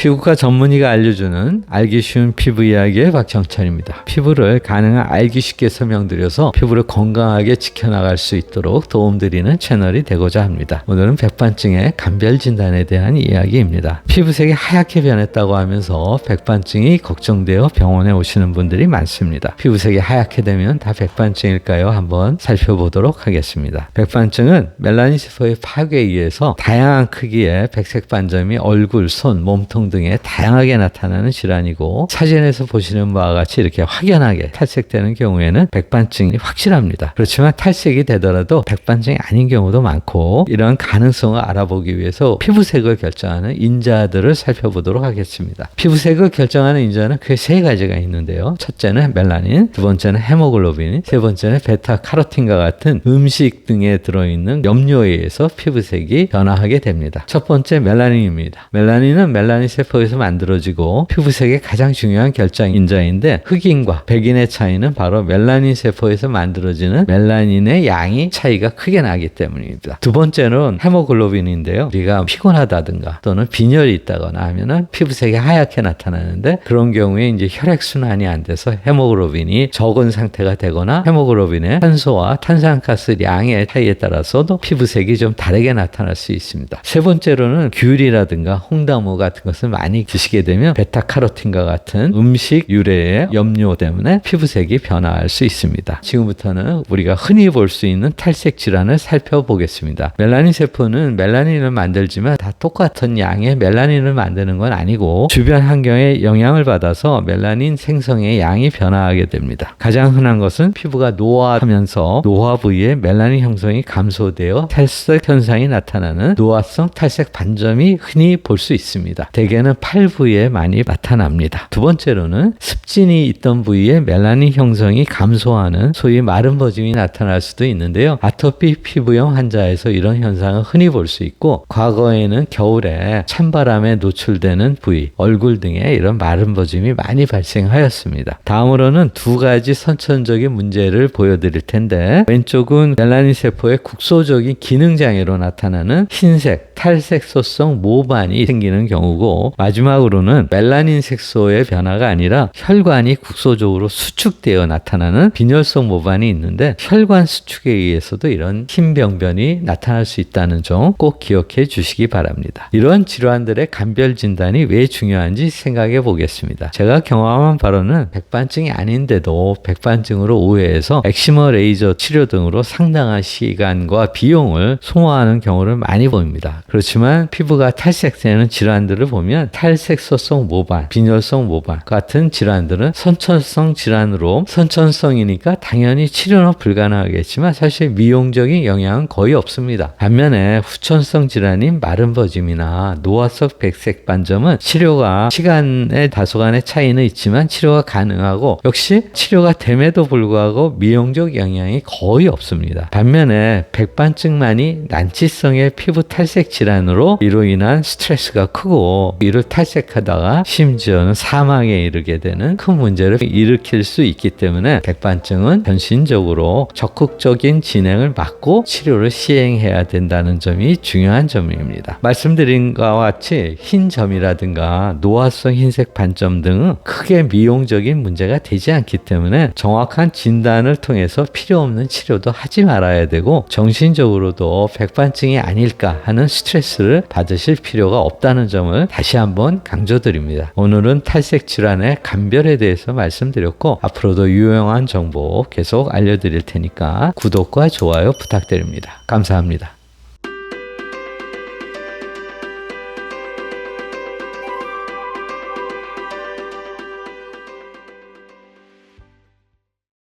피부과 전문의가 알려주는 알기 쉬운 피부 이야기의 박정찬입니다. 피부를 가능한 알기 쉽게 설명드려서 피부를 건강하게 지켜나갈 수 있도록 도움드리는 채널이 되고자 합니다. 오늘은 백반증의 감별 진단에 대한 이야기입니다. 피부색이 하얗게 변했다고 하면서 백반증이 걱정되어 병원에 오시는 분들이 많습니다. 피부색이 하얗게 되면 다 백반증일까요? 한번 살펴보도록 하겠습니다. 백반증은 멜라닌 세포의 파괴에 의해서 다양한 크기의 백색 반점이 얼굴, 손, 몸통 등에 다양하게 나타나는 질환이고 사진에서 보시는 바와 같이 이렇게 확연하게 탈색되는 경우에는 백반증이 확실합니다. 그렇지만 탈색이 되더라도 백반증이 아닌 경우도 많고 이런 가능성을 알아보기 위해서 피부색을 결정하는 인자들을 살펴보도록 하겠습니다. 피부색을 결정하는 인자는 크게 세 가지가 있는데요. 첫째는 멜라닌, 두 번째는 헤모글로빈, 세 번째는 베타카로틴과 같은 음식 등에 들어있는 염료에 의해서 피부색이 변화하게 됩니다. 첫 번째 멜라닌입니다. 멜라닌은 멜라닌 세 포에서 만들어지고 피부색의 가장 중요한 결정 인자인데 흑인과 백인의 차이는 바로 멜라닌 세포에서 만들어지는 멜라닌의 양이 차이가 크게 나기 때문입니다. 두 번째는 헤모글로빈인데요. 우리가 피곤하다든가 또는 빈혈이 있다거나 하면은 피부색이 하얗게 나타나는데 그런 경우에 이제 혈액 순환이 안 돼서 헤모글로빈이 적은 상태가 되거나 헤모글로빈의 탄소와 탄산가스 양의 차이에 따라서도 피부색이 좀 다르게 나타날 수 있습니다. 세 번째로는 귤이라든가 홍다무 같은 것을 많이 드시게 되면 베타카로틴과 같은 음식 유래의 염료 때문에 피부색이 변화할 수 있습니다. 지금부터는 우리가 흔히 볼 수 있는 탈색 질환을 살펴보겠습니다. 멜라닌 세포는 멜라닌을 만들지만 다 똑같은 양의 멜라닌을 만드는 건 아니고 주변 환경에 영향을 받아서 멜라닌 생성의 양이 변화하게 됩니다. 가장 흔한 것은 피부가 노화하면서 노화 부위에 멜라닌 형성이 감소되어 탈색 현상이 나타나는 노화성 탈색 반점이 흔히 볼 수 있습니다. 대개 는 팔 부위에 많이 나타납니다. 두 번째로는 습진이 있던 부위에 멜라닌 형성이 감소하는 소위 마른 버짐이 나타날 수도 있는데요. 아토피 피부염 환자에서 이런 현상을 흔히 볼 수 있고 과거에는 겨울에 찬바람에 노출되는 부위, 얼굴 등에 이런 마른 버짐이 많이 발생하였습니다. 다음으로는 두 가지 선천적인 문제를 보여드릴 텐데 왼쪽은 멜라닌 세포의 국소적인 기능 장애로 나타나는 흰색, 탈색 소성 모반이 생기는 경우고 마지막으로는 멜라닌 색소의 변화가 아니라 혈관이 국소적으로 수축되어 나타나는 빈혈성 모반이 있는데 혈관 수축에 의해서도 이런 흰 병변이 나타날 수 있다는 점 꼭 기억해 주시기 바랍니다. 이런 질환들의 감별 진단이 왜 중요한지 생각해 보겠습니다. 제가 경험한 바로는 백반증이 아닌데도 백반증으로 오해해서 엑시머 레이저 치료 등으로 상당한 시간과 비용을 소모하는 경우를 많이 봅니다. 그렇지만 피부가 탈색되는 질환들을 보면 탈색소성 모반, 빈혈성 모반 같은 질환들은 선천성 질환으로 선천성이니까 당연히 치료는 불가능하겠지만 사실 미용적인 영향은 거의 없습니다. 반면에 후천성 질환인 마른 버짐이나 노화성 백색 반점은 치료가 시간의 다소간의 차이는 있지만 치료가 가능하고 역시 치료가 됨에도 불구하고 미용적 영향이 거의 없습니다. 반면에 백반증만이 난치성의 피부 탈색 질환으로 이로 인한 스트레스가 크고 이를 탈색하다가 심지어는 사망에 이르게 되는 큰 문제를 일으킬 수 있기 때문에 백반증은 전신적으로 적극적인 진행을 막고 치료를 시행해야 된다는 점이 중요한 점입니다. 말씀드린 것과 같이 흰 점이라든가 노화성 흰색 반점 등은 크게 미용적인 문제가 되지 않기 때문에 정확한 진단을 통해서 필요 없는 치료도 하지 말아야 되고 정신적으로도 백반증이 아닐까 하는 스트레스를 받으실 필요가 없다는 점을 다시 한번 강조드립니다. 오늘은 탈색 질환의 감별에 대해서 말씀드렸고 앞으로도 유용한 정보 계속 알려드릴 테니까 구독과 좋아요 부탁드립니다. 감사합니다.